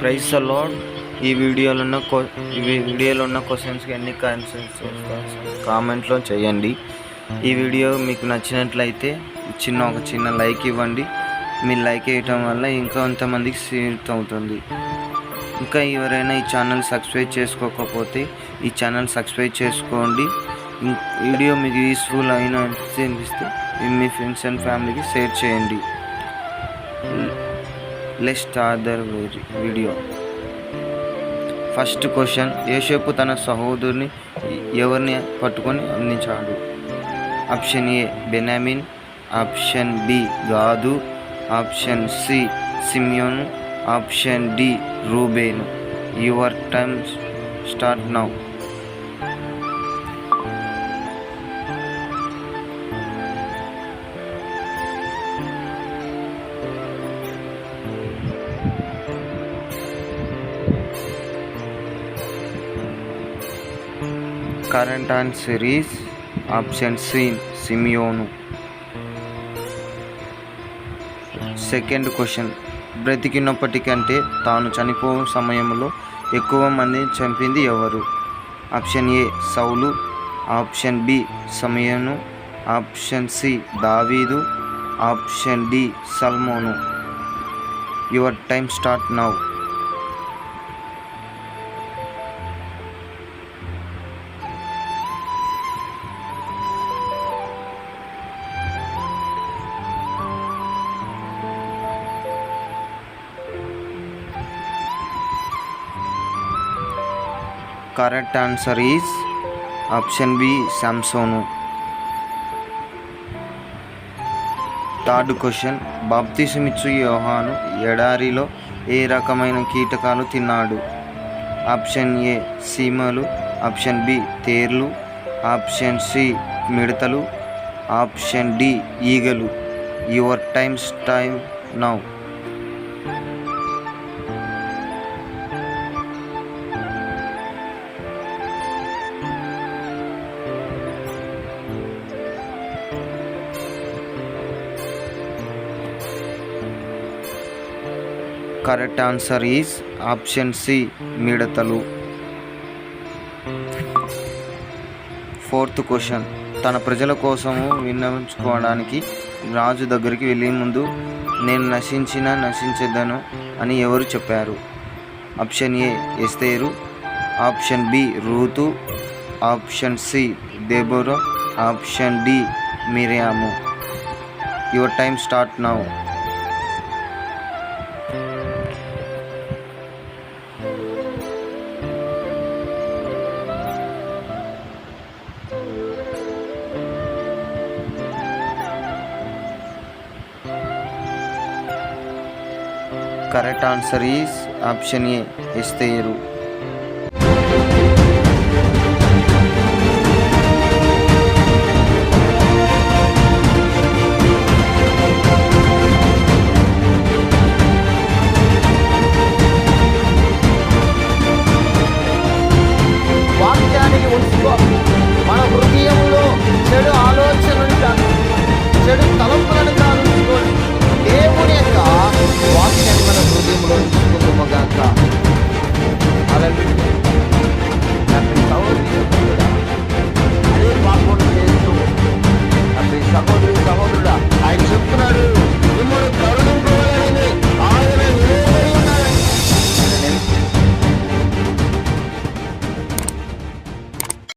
Price lord ఈ వీడియోలో ఉన్న క్వ ఈ వీడియోలో ఉన్న క్వశ్చన్స్కి ఎన్ని ఆన్సర్స్ కామెంట్లో చేయండి. ఈ వీడియో మీకు నచ్చినట్లయితే చిన్న ఒక చిన్న లైక్ ఇవ్వండి. మీరు లైక్ వేయటం వల్ల ఇంకా కొంతమందికి సీట్ అవుతుంది. ఇంకా ఎవరైనా ఈ ఛానల్ సబ్స్క్రైబ్ చేసుకోకపోతే ఈ ఛానల్ సబ్స్క్రైబ్ చేసుకోండి. వీడియో మీకు యూస్ఫుల్ అయిన అనిపిస్తే మీ ఫ్రెండ్స్ అండ్ ఫ్యామిలీకి షేర్ చేయండి. Less start the video first question యేషోపు తన సహోదరుని ఎవరిని పట్టుకొని అందించాడు? ఆప్షన్ ఏ బెనామిన్ ఆప్షన్ బి గాదు option C సిమ్యోన్ option D Reuben your time start now current and series option C Simeon second question బ్రతికినప్పటికంటే తాను చనిపో సమయంలో ఎక్కువ మందిని చంపింది ఎవరు? Option A Saul. Option B సమయను. Option C David. Option D Solomon. Your time start now correct answer is option B Samson. Third question బాప్తిసమిచ్చు యోహాను ఎడారిలో ఏ రకమైన కీటకాలు తిన్నాడు? ఆప్షన్ ఏ సీమలు ఆప్షన్ బి తేర్లు ఆప్షన్ సి మిడతలు ఆప్షన్ డి ఈగలు. Your times time now. Correct answer is option C మిడతలు. Fourth question. తన ప్రజల కోసము విన్నవించుకోవడానికి రాజు దగ్గరికి వెళ్ళే ముందు నేను నశించిన నశించదను అని ఎవరు చెప్పారు? Option A Esther. Option B Ruth. Option C Deborah. Option D Miriam. Your time start now. Correct answer is option A Esther